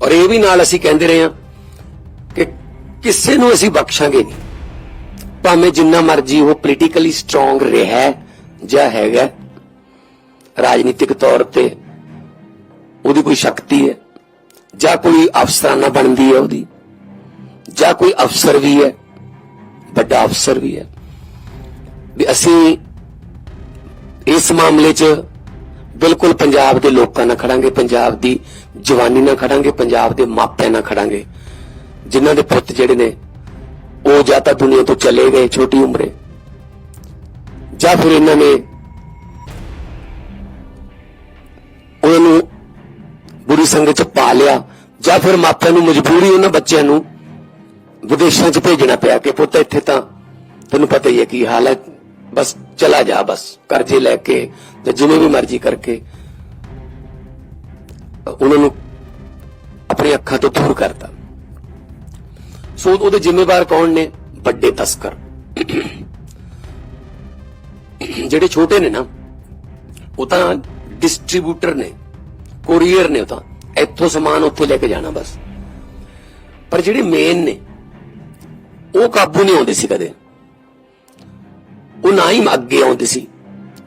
ਔਰ ਇਹ ਵੀ ਨਾਲ ਅਸੀਂ ਕਹਿੰਦੇ ਰਹੇ ਹਾਂ ਕਿ ਕਿਸੇ ਨੂੰ ਅਸੀਂ ਬਖਸ਼ਾਂਗੇ ਨਹੀਂ। ਭਾਵੇਂ ਜਿੰਨਾ ਮਰਜ਼ੀ ਉਹ ਪੋਲੀਟੀਕਲੀ ਸਟਰੋਂਗ ਰਿਹਾ ਜਾਂ ਹੈਗਾ, ਰਾਜਨੀਤਿਕ ਤੌਰ ਤੇ ਉਹਦੀ ਕੋਈ ਸ਼ਕਤੀ ਹੈ, ਜਾਂ ਕੋਈ ਅਫਸਰਾਨਾ ਬਣਦੀ ਹੈ ਉਹਦੀ, ਜਾਂ ਕੋਈ ਅਫਸਰ ਵੀ ਹੈ, ਵੱਡਾ ਅਫਸਰ ਵੀ ਹੈ। ਵੀ ਅਸੀਂ ਇਸ ਮਾਮਲੇ 'ਚ ਬਿਲਕੁਲ ਪੰਜਾਬ ਦੇ ਲੋਕਾਂ ਨਾਲ ਖੜਾਂਗੇ, ਪੰਜਾਬ ਦੀ ਜਵਾਨੀ ਨਾਲ ਖੜਾਂਗੇ, ਪੰਜਾਬ ਦੇ ਮਾਪਿਆਂ ਨਾਲ ਖੜਾਂਗੇ। ਜਿਨ੍ਹਾਂ ਦੇ ਪੁੱਤ ਜਿਹੜੇ ਨੇ, ਉਹ ਜਾਂ ਤਾਂ ਦੁਨੀਆ ਤੋਂ ਚਲੇ ਗਏ ਛੋਟੀ ਉਮਰੇ, ਜਾਂ ਫਿਰ ਇਹਨਾਂ ਨੇ ਉਹਨਾਂ ਨੂੰ ਬੁਰੀ ਸੰਗਤ ਚ ਪਾ ਲਿਆ, ਜਾਂ ਫਿਰ ਮਾਪਿਆਂ ਨੂੰ ਮਜਬੂਰੀ ਉਹਨਾਂ ਬੱਚਿਆਂ ਨੂੰ ਵਿਦੇਸ਼ਾਂ ਚ ਭੇਜਣਾ ਪਿਆ ਕਿ ਪੁੱਤ ਇੱਥੇ ਤਾਂ ਤੈਨੂੰ ਪਤਾ ਹੀ ਹੈ ਕੀ ਹਾਲ ਹੈ, ਬਸ ਚਲਾ ਜਾ ਬਸ, ਕਰਜ਼ੇ ਲੈ ਕੇ ਜਾਂ ਜਿਵੇਂ ਵੀ ਮਰਜ਼ੀ ਕਰਕੇ, ਉਹਨਾਂ ਨੂੰ ਆਪਣੀ ਅੱਖਾਂ ਤੋਂ ਦੂਰ ਕਰਤਾ। ਸੋ ਉਹਦੇ ਜ਼ਿੰਮੇਵਾਰ ਕੌਣ ਨੇ? ਵੱਡੇ ਤਸਕਰ। ਜਿਹੜੇ ਛੋਟੇ ਨੇ ਨਾ, ਉਹ ਤਾਂ ਡਿਸਟ੍ਰੀਬਿਊਟਰ ਨੇ ਕੋਰੀਅਰ ਨੇ ਉਹ ਤਾਂ। ਇੱਥੋਂ ਸਮਾਨ ਉੱਥੇ ਲੈ ਕੇ ਜਾਣਾ ਬਸ। ਪਰ ਜਿਹੜੇ ਮੇਨ ਨੇ, ਉਹ ਕਾਬੂ ਨਹੀਂ ਆਉਂਦੇ ਸੀ ਕਦੇ। ਉਹ ਨਾ ਹੀ ਅੱਗੇ ਆਉਂਦੇ ਸੀ।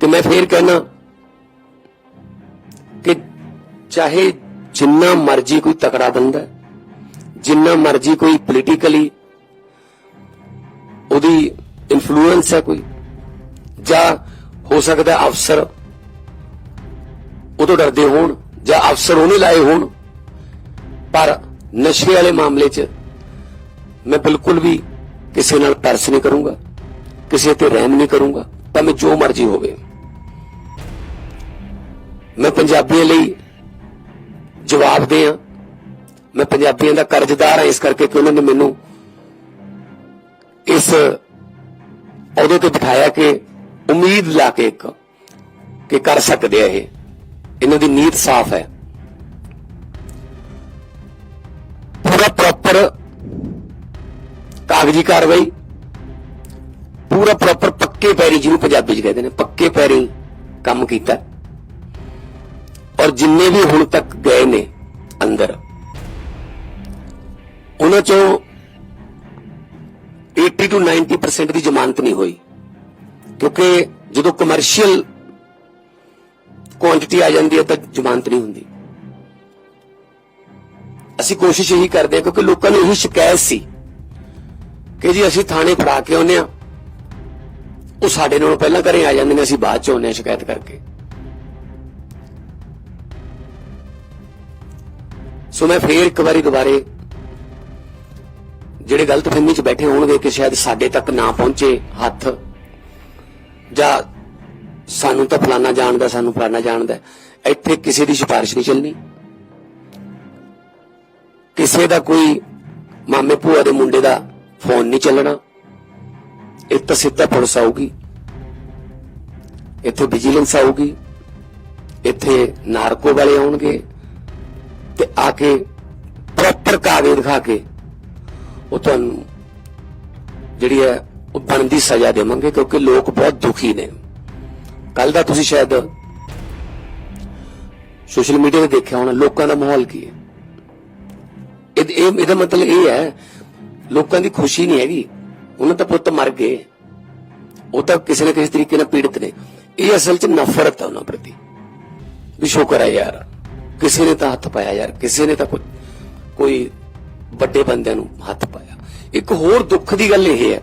ਤੇ ਮੈਂ ਫੇਰ ਕਹਿਣਾ ਕਿ ਚਾਹੇ ਜਿੰਨਾ ਮਰਜ਼ੀ ਕੋਈ ਤਕੜਾ ਬੰਦਾ ਜਿੰਨਾ ਮਰਜ਼ੀ ਕੋਈ ਪੋਲੀਟੀਕਲੀ ਉਹਦੀ ਇਨਫਲੂਐਂਸ ਹੈ ਕੋਈ, ਜਾਂ ਹੋ ਸਕਦਾ ਅਫਸਰ ਉਹ ਤੋਂ ਡਰਦੇ ਹੋਣ, ਜਾਂ ਅਫਸਰ ਉਹਨੇ ਲਾਏ ਹੋਣ, ਪਰ ਨਸ਼ੇ ਵਾਲੇ ਮਾਮਲੇ 'ਚ ਮੈਂ ਬਿਲਕੁਲ ਵੀ ਕਿਸੇ ਨਾਲ ਤਰਸ ਨਹੀਂ ਕਰੂੰਗਾ, ਕਿਸੇ ਤੇ ਰਹਿਮ ਨਹੀਂ ਕਰੂੰਗਾ, ਭਾਵੇਂ ਜੋ ਮਰਜ਼ੀ ਹੋਵੇ। ਮੈਂ ਪੰਜਾਬੀਆਂ ਲਈ ਜਵਾਬਦੇਹ ਹਾਂ ਮੈਂ ਪੰਜਾਬੀਆਂ ਦਾ ਕਰਜ਼ਦਾਰ ਹਾਂ, ਇਸ ਕਰਕੇ ਕਿ ਉਹਨਾਂ ਨੇ ਮੈਨੂੰ ਇਸ ਅਹੁਦੇ ਤੇ ਬਿਠਾਇਆ ਕਿ ਉਮੀਦ ਲਾ ਕੇ ਇੱਕ ਕਿ ਕਰ ਸਕਦੇ ਆ ਇਹ। ਇਹਨਾਂ ਦੀ ਨੀਤ ਸਾਫ਼ ਹੈ। ਪੂਰਾ ਪ੍ਰੋਪਰ ਕਾਗਜ਼ੀ ਕਾਰਵਾਈ, ਪੂਰਾ ਪ੍ਰੋਪਰ ਪੱਕੇ ਪੈਰੀ ਜਿਹਨੂੰ ਪੰਜਾਬੀ ਚ ਕਹਿੰਦੇ ਨੇ, ਪੱਕੇ ਪੈਰੀ ਕੰਮ ਕੀਤਾ। ਔਰ ਜਿੰਨੇ ਵੀ ਹੁਣ ਤੱਕ ਗਏ ਨੇ ਅੰਦਰ, ਉਹਨਾਂ ਚੋਂ 80 ਤੋਂ 90% ਦੀ ਜ਼ਮਾਨਤ ਨਹੀਂ ਹੋਈ। ਕਿਉਂਕਿ ਜਦੋਂ ਕਮਰਸ਼ੀਅਲ ਕੁਆਂਟੀਟੀ ਆ ਜਾਂਦੀ ਹੈ ਤਾਂ ਜ਼ਮਾਨਤ ਨਹੀਂ ਹੁੰਦੀ। ਅਸੀਂ ਕੋਸ਼ਿਸ਼ ਇਹੀ ਕਰਦੇ ਹਾਂ ਕਿਉਂਕਿ ਲੋਕਾਂ ਨੂੰ ਇਹੀ ਸ਼ਿਕਾਇਤ ਸੀ ਕਿ ਜੀ ਅਸੀਂ ਥਾਣੇ ਫੜਾ ਕੇ ਆਉਂਦੇ ਆ ਉਹ ਸਾਡੇ ਨਾਲੋਂ ਪਹਿਲਾਂ ਘਰੇ ਆ ਜਾਂਦੇ ਨੇ, ਅਸੀਂ ਬਾਅਦ ਚ ਆਉਂਦੇ ਹਾਂ ਸ਼ਿਕਾਇਤ ਕਰਕੇ। ਸੋ ਮੈਂ ਫੇਰ ਇੱਕ ਵਾਰੀ ਦੁਬਾਰੇ ਜਿਹੜੇ ਗਲਤ ਫਹਿਮੀ ਚ ਬੈਠੇ ਹੋਣਗੇ ਕਿ ਸ਼ਾਇਦ ਸਾਡੇ ਤੱਕ ਨਾ ਪਹੁੰਚੇ ਹੱਥ, ਜਾਂ ਸਾਨੂੰ ਤਾਂ ਫਲਾਨਾ ਜਾਣਦਾ, ਸਾਨੂੰ ਫਲਾਨਾ ਜਾਣਦਾ ਇੱਥੇ ਕਿਸੇ ਦੀ ਸਿਫਾਰਿਸ਼ ਨਹੀਂ ਚੱਲਣੀ। ਕਿਸੇ ਦਾ ਕੋਈ ਮਾਮੇ ਭੂਆ ਦੇ ਮੁੰਡੇ ਦਾ ਫੋਨ ਨਹੀਂ ਚੱਲਣਾ। ਇਹ ਤਾਂ ਸਿੱਧਾ ਪੁਲਿਸ ਆਊਗੀ। ਇੱਥੇ ਵਿਜੀਲੈਂਸ ਆਊਗੀ। ਇੱਥੇ ਨਾਰਕੋ ਵਾਲੇ ਆਉਣਗੇ। ਆ ਕੇ ਪ੍ਰੋਪਰ ਕਾਗਜ਼ ਦਿਖਾ ਕੇ ਉਹ ਤੁਹਾਨੂੰ ਜਿਹੜੀ ਹੈ ਉਹ ਬਣਦੀ ਸਜ਼ਾ ਦੇਵਾਂਗੇ ਕਿਉਂਕਿ ਲੋਕ ਬਹੁਤ ਦੁਖੀ ਨੇ। ਕੱਲ ਦਾ ਤੁਸੀਂ ਸ਼ਾਇਦ ਸੋਸ਼ਲ ਮੀਡੀਆ ਤੇ ਦੇਖਿਆ ਹੋਣਾ, ਲੋਕਾਂ ਦਾ ਮਾਹੌਲ ਕੀ ਹੈ? ਇਹ ਇਹਦਾ ਮਤਲਬ ਇਹ ਹੈ, ਲੋਕਾਂ ਦੀ ਖੁਸ਼ੀ ਨਹੀਂ ਹੈਗੀ। ਉਹਨਾਂ ਤਾਂ ਪੁੱਤ ਮਰ ਗਏ। ਉਹ ਤਾਂ ਕਿਸੇ ਨਾ ਕਿਸੇ ਤਰੀਕੇ ਨਾਲ ਪੀੜਤ ਨੇ। ਇਹ ਅਸਲ 'ਚ ਨਫ਼ਰਤ ਹੈ ਉਹਨਾਂ ਪ੍ਰਤੀ। ਵੀ ਸ਼ੁਕਰ ਹੈ ਯਾਰ। ਕਿਸੇ ਨੇ ਤਾਂ ਹੱਥ ਪਾਇਆ ਯਾਰ ਕਿਸੇ ਨੇ ਤਾਂ ਕੋਈ ਕੋਈ ਵੱਡੇ ਬੰਦਿਆਂ ਨੂੰ ਹੱਥ ਪਾਇਆ। ਇੱਕ ਹੋਰ ਦੁੱਖ ਦੀ ਗੱਲ ਇਹ ਹੈ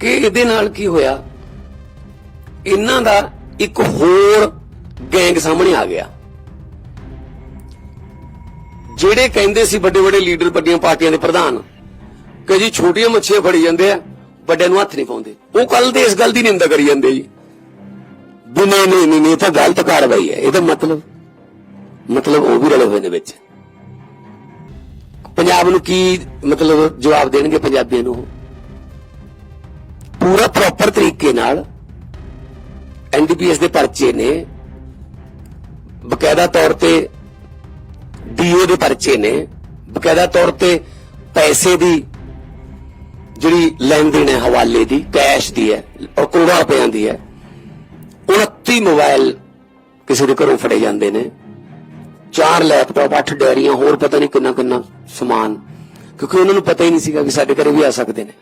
ਕਿ ਇਹਦੇ ਨਾਲ ਕੀ ਹੋਇਆ ਇਹਨਾਂ ਦਾ ਇੱਕ ਹੋਰ ਗੈਂਗ ਸਾਹਮਣੇ ਆ ਗਿਆ। ਜਿਹੜੇ ਕਹਿੰਦੇ ਸੀ ਵੱਡੇ ਵੱਡੇ ਲੀਡਰ ਵੱਡੀਆਂ ਪਾਰਟੀਆਂ ਦੇ ਪ੍ਰਧਾਨ ਕਿ ਜੀ ਛੋਟੀਆਂ ਮੱਛੀਆਂ ਫੜੀ ਜਾਂਦੇ ਆ ਵੱਡਿਆਂ ਨੂੰ ਹੱਥ ਨਹੀਂ ਪਾਉਂਦੇ। ਉਹ ਕੱਲ ਦੇ ਇਸ ਗੱਲ ਦੀ ਨਿੰਦਾ ਕਰੀ ਜਾਂਦੇ ਜੀ। ਵੀ ਨਹੀਂ ਨਹੀਂ ਨਹੀਂ, ਇਹ ਤਾਂ ਗਲਤ ਕਾਰਵਾਈ ਹੈ ਇਹਦਾ ਮਤਲਬ ਮਤਲਬ ਉਹ ਵੀ ਰਲੇ ਹੋਏ ਨੇ ਵਿੱਚ। ਪੰਜਾਬ ਨੂੰ ਕੀ ਮਤਲਬ ਜਵਾਬ ਦੇਣਗੇ ਪੰਜਾਬੀਆਂ ਨੂੰ? ਪੂਰਾ ਪ੍ਰੋਪਰ ਤਰੀਕੇ ਨਾਲ ਐਨਡੀਪੀਐਸ ਦੇ ਪਰਚੇ ਨੇ। ਬਕਾਇਦਾ ਤੌਰ ਤੇ ਡੀਓ ਦੇ ਪਰਚੇ ਨੇ। ਬਕਾਇਦਾ ਤੌਰ ਤੇ ਪੈਸੇ ਦੀ ਜਿਹੜੀ ਲੈਣ ਦੇਣ ਹੈ, ਹਵਾਲੇ ਦੀ, ਕੈਸ਼ ਦੀ ਹੈ ਔਰ ਕਰੋੜਾਂ ਰੁਪਈਆਂ ਦੀ ਹੈ 29 ਮੋਬਾਈਲ ਕਿਸੇ ਦੇ ਘਰੋਂ ਫੜੇ ਜਾਂਦੇ ਨੇ। ਚਾਰ ਲੈਪਟਾਪ ਅੱਠ ਡੈਰੀਆਂ ਹੋਰ ਪਤਾ ਨਹੀਂ ਕਿੰਨਾ ਕਿੰਨਾ ਸਮਾਨ ਕਿਉਂਕਿ ਉਹਨਾਂ ਨੂੰ ਪਤਾ ਹੀ ਨਹੀਂ ਸੀਗਾ ਕਿ ਸਾਡੇ ਘਰੇ ਵੀ ਆ ਸਕਦੇ ਨੇ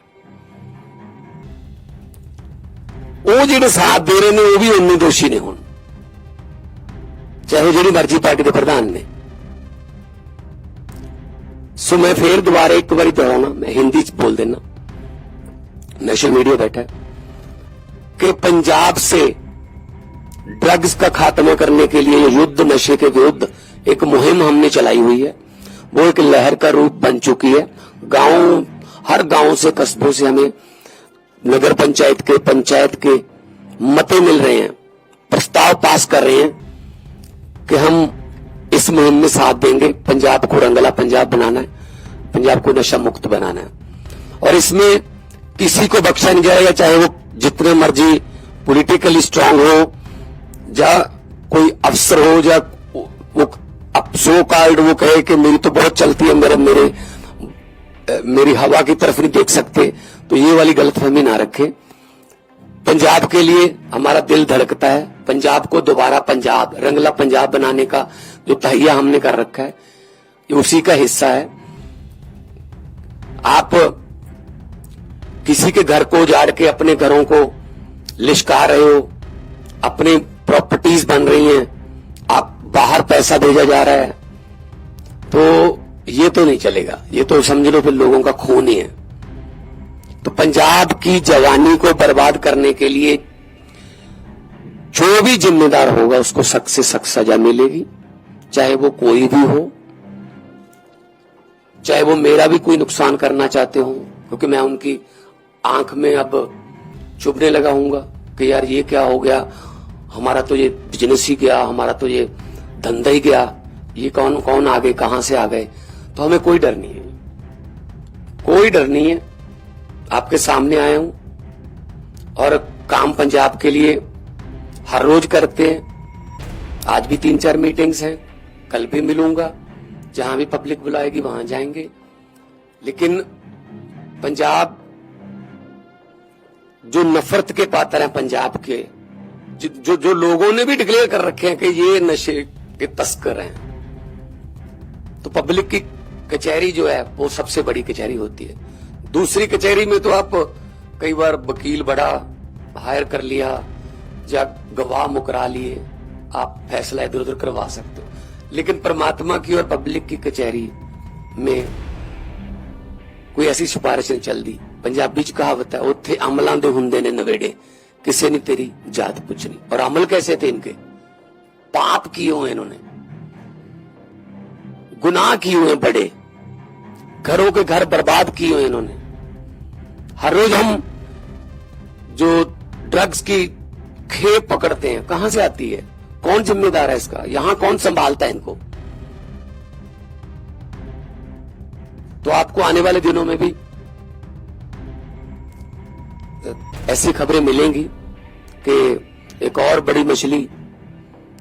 ਉਹ ਜਿਹੜੇ ਸਾਥ ਦੇ ਰਹੇ ਨੇ ਉਹ ਵੀ ਉਨੇ ਦੋਸ਼ੀ ਨੇ ਹੁਣ ਚਾਹੇ ਜਿਹੜੀ ਮਰਜ਼ੀ ਪਾਰਟੀ ਦੇ ਪ੍ਰਧਾਨ ਨੇ ਸੋ ਮੈਂ ਫੇਰ ਦੁਬਾਰਾ ਇੱਕ ਵਾਰੀ ਦੁਹਰਾਉਣਾ ਮੈਂ ਹਿੰਦੀ ਚ ਬੋਲ ਦੇਣਾ नेशनल मीडिया बैठा है कि पंजाब से ड्रग्स का खात्मा करने के लिए ये युद्ध नशे के विरुद्ध एक मुहिम हमने चलाई हुई है। वो एक लहर का रूप बन चुकी है। गाँव, हर गाँव से कस्बों से हमें नगर पंचायत के पंचायत के मते मिल रहे हैं, प्रस्ताव पास कर रहे हैं कि हम इस मुहिम में साथ देंगे। पंजाब को रंगला पंजाब बनाना है। पंजाब को नशा मुक्त बनाना है। और इसमें किसी को बख्शा नहीं जाएगा चाहे वो जितने मर्ज़ी पॉलिटिकली स्ट्रांग हो, या कोई अफसर हो, या वो सो कार्ड वो कहे कि मेरी तो बहुत चलती है, मेरे मेरे मेरी हवा की तरफ़ नहीं देख सकते तो ये वाली गलतफहमी ना रखें। पंजाब के लिए हमारा दिल धड़कता है। पंजाब को दोबारा पंजाब, रंगला पंजाब बनाने का जो तहिया हमने कर रखा है, ये उसी का हिस्सा है। आप किसी के घर को उजाड़ के अपने घरों को लिशका रहे हो, अपनी प्रॉपर्टीज़ बन रही हैं बाहर पैसा भेजा जा रहा है। तो ये तो नहीं चलेगा। ये तो समझ लो फिर लोगों का खून ही है। तो पंजाब की जवानी को बर्बाद करने के लिए जो भी जिम्मेदार होगा, उसको सख्त से सख्त सजा मिलेगी। चाहे वो कोई भी हो, चाहे वो मेरा भी कोई नुकसान करना चाहते हो, क्योंकि मैं उनकी आँख में अब चुभने लगा हूँगा कि यार ये क्या हो गया? हमारा तो ये बिज़नेस ही गया, हमारा तो ये धंधा ही गया। ये कौन कौन आ गए कहाँ से आ गए? तो हमें कोई डर नहीं है। कोई डर नहीं है। आपके सामने आया हूँ। और काम पंजाब के लिए हर रोज करते हैं। आज भी तीन चार मीटिंग्स हैं। कल भी मिलूँगा। जहाँ भी पब्लिक बुलाएगी वहाँ जाएँगे। लेकिन पंजाब जो नफरत के पात्र हैं पंजाब के जो जो, लोगों ने भी डिक्लेयर कर रखे हैं कि ये नशे के तस्कर हैं तो पब्लिक की कचहरी जो है वो सबसे बड़ी कचहरी होती है दूसरी कचहरी में तो आप कई बार वकील बड़ा हायर कर लिया या गवाह मुकरा लिए आप फैसला इधर उधर करवा सकते हो लेकिन परमात्मा की और पब्लिक की कचहरी में ਕੋਈ ਐਸੀ ਸਿਫਾਰਿਸ਼ ਨਹੀਂ ਚੱਲਦੀ ਪੰਜਾਬੀ ਚ ਕਹਾਵਤ ਹੈ ਉੱਥੇ ਅਮਲਾਂ ਦੇ ਹੁੰਦੇ ਨੇ ਨਵੇੜੇ ਕਿਸੇ ਨੇ ਤੇਰੀ ਜਾਤ ਪੁੱਛਣੀ और अमल कैसे थे इनके पाप किए हुए इन्होंने। गुनाह किए हुए बड़े। घरों के घर बर्बाद किए हुए इन्होंने। हर रोज हम जो ड्रग्स की खेप पकड़ते हैं, कहाँ से आती है? कौन जिम्मेदार है इसका? यहाँ कौन संभालता है इनको? तो आपको आने वाले दिनों में भी ऐसी खबरें मिलेंगी कि एक और बड़ी मछली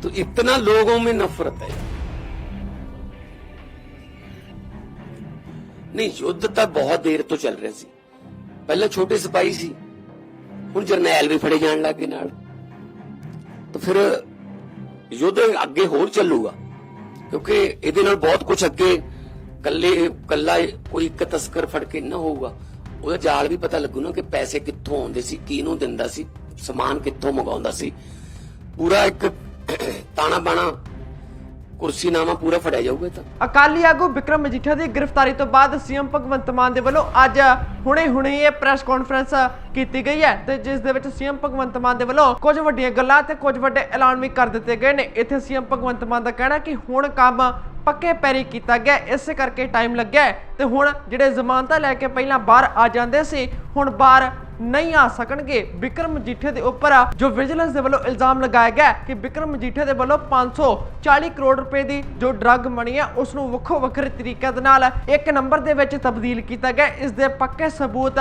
तो इतना लोगों में नफरत है ਨਹੀਂ ਯੁੱਧ ਤਾਂ ਬਹੁਤ ਦੇਰ ਤੋਂ ਚੱਲ ਰਿਹਾ ਸੀ ਪਹਿਲਾਂ ਛੋਟੇ ਸਿਪਾਹੀ ਸੀ ਹੁਣ ਜਰਨੈਲ ਵੀ ਫੜੇ ਜਾਣ ਲੱਗੇ ਨਾਲ ਤਾਂ ਫਿਰ ਯੁੱਧ ਅੱਗੇ ਹੋਰ ਚੱਲੂਗਾ ਕਿਉਂਕਿ ਇਹਦੇ ਨਾਲ ਬਹੁਤ ਕੁਝ ਅੱਗੇ ਕੱਲੇ ਕੱਲਾ ਕੋਈ ਇੱਕ ਤਸਕਰ ਫੜ ਕੇ ਨਾ ਹੋਊਗਾ ਉਹਦਾ ਜਾਲ ਵੀ ਪਤਾ ਲੱਗੂ ਨਾ ਕਿ ਪੈਸੇ ਕਿੱਥੋਂ ਆਉਂਦੇ ਸੀ ਕਿਹਨੂੰ ਦਿੰਦਾ ਸੀ ਸਮਾਨ ਕਿੱਥੋਂ ਮੰਗਾਉਂਦਾ ਸੀ ਪੂਰਾ ਇੱਕ ਤਾਣਾ ਬਾਣਾ, ਕੁਰਸੀ ਨਾਮਾ ਪੂਰਾ ਫੜਿਆ ਜਾਊਗਾ ਇਹ ਤਾਂ। ਅਕਾਲੀ ਆਗੂ ਵਿਕਰਮ ਮਜੀਠੀਆ ਦੀ ਗ੍ਰਿਫਤਾਰੀ ਤੋਂ ਬਾਅਦ ਸੀਐਮ ਭਗਵੰਤ ਮਾਨ ਦੇ ਵੱਲੋਂ ਅੱਜ ਹੁਣੇ-ਹੁਣੇ ਇਹ ਪ੍ਰੈਸ ਕਾਨਫਰੰਸ ਕੀਤੀ ਗਈ ਹੈ ਤੇ ਜਿਸ ਦੇ ਵਿੱਚ ਸੀਐਮ ਭਗਵੰਤ ਮਾਨ ਦੇ ਵੱਲੋਂ ਕੁਝ ਵੱਡੀਆਂ ਗੱਲਾਂ ਤੇ ਕੁਝ ਵੱਡੇ ਐਲਾਨ ਵੀ ਕਰ ਦਿੱਤੇ ਗਏ ਨੇ। ਇੱਥੇ ਸੀਐਮ ਭਗਵੰਤ ਮਾਨ ਦਾ ਕਹਿਣਾ ਕਿ ਹੁਣ ਕੰਮ ਪੱਕੇ ਪੈਰੀ ਕੀਤਾ ਗਿਆ ਇਸੇ ਕਰਕੇ ਟਾਈਮ ਲੱਗਿਆ ਤੇ ਹੁਣ ਜਿਹੜੇ ਜ਼ਮਾਨਤਾਂ ਲੈ ਕੇ ਪਹਿਲਾਂ ਬਾਹਰ ਆ ਜਾਂਦੇ ਸੀ, ਹੁਣ ਬਾਹਰ ਨਹੀਂ ਆ ਸਕਣਗੇ ਵਿਕਰਮ ਮਜੀਠੇ ਦੇ ਉੱਪਰ ਜੋ ਵਿਜੀਲੈਂਸ ਦੇ ਵੱਲੋਂ ਇਲਜ਼ਾਮ ਲਗਾਇਆ ਗਿਆ ਕਿ ਵਿਕਰਮ ਮਜੀਠੇ ਦੇ ਵੱਲੋਂ 540 ਕਰੋੜ ਰੁਪਏ ਦੀ ਜੋ ਡਰੱਗ ਮਣੀ ਹੈ, ਉਸ ਨੂੰ ਵੱਖੋ ਵੱਖਰੇ ਤਰੀਕਿਆਂ ਦੇ ਨਾਲ ਇੱਕ ਨੰਬਰ ਦੇ ਵਿੱਚ ਤਬਦੀਲ ਕੀਤਾ ਗਿਆ ਹੈ। ਇਸ ਦੇ ਪੱਕੇ ਸਬੂਤ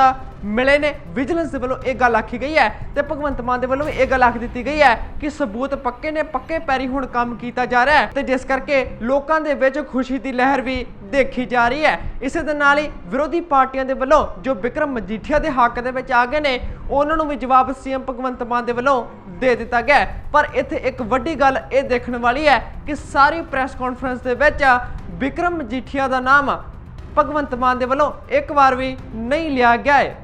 ਮਿਲੇ ਨੇ ਵਿਜੀਲੈਂਸ ਦੇ ਵੱਲੋਂ ਇਹ ਗੱਲ ਆਖੀ ਗਈ ਹੈ ਤੇ ਭਗਵੰਤ ਮਾਨ ਦੇ ਵੱਲੋਂ ਵੀ ਇਹ ਗੱਲ ਆਖ ਦਿੱਤੀ ਗਈ ਹੈ ਕਿ ਸਬੂਤ ਪੱਕੇ ਨੇ, ਪੱਕੇ ਪੈਰੀ ਹੁਣ ਕੰਮ ਕੀਤਾ ਜਾ ਰਿਹਾ ਹੈ ਤੇ ਜਿਸ ਕਰਕੇ ਲੋਕਾਂ ਦੇ ਵਿੱਚ ਖੁਸ਼ੀ ਦੀ ਲਹਿਰ ਵੀ ਦੇਖੀ ਜਾ ਰਹੀ ਹੈ। ਇਸੇ ਦੇ ਨਾਲ ਹੀ ਵਿਰੋਧੀ ਪਾਰਟੀਆਂ ਦੇ ਵੱਲੋਂ ਜੋ ਵਿਕਰਮ ਮਜੀਠੀਆ ਦੇ ਹੱਕ ਦੇ ਵਿੱਚ ਆ ਗਏ ਨੇ, ਉਹਨਾਂ ਨੂੰ ਵੀ ਜਵਾਬ ਸੀਐਮ ਭਗਵੰਤ ਮਾਨ ਦੇ ਵੱਲੋਂ ਦੇ ਦਿੱਤਾ ਗਿਆ ਪਰ ਇੱਥੇ ਇੱਕ ਵੱਡੀ ਗੱਲ ਇਹ ਦੇਖਣ ਵਾਲੀ ਹੈ ਕਿ ਸਾਰੀ ਪ੍ਰੈਸ ਕਾਨਫਰੰਸ ਦੇ ਵਿੱਚ ਵਿਕਰਮ ਮਜੀਠੀਆ ਦਾ ਨਾਮ ਭਗਵੰਤ ਮਾਨ ਦੇ ਵੱਲੋਂ ਇੱਕ ਵਾਰ ਵੀ ਨਹੀਂ ਲਿਆ ਗਿਆ ਹੈ।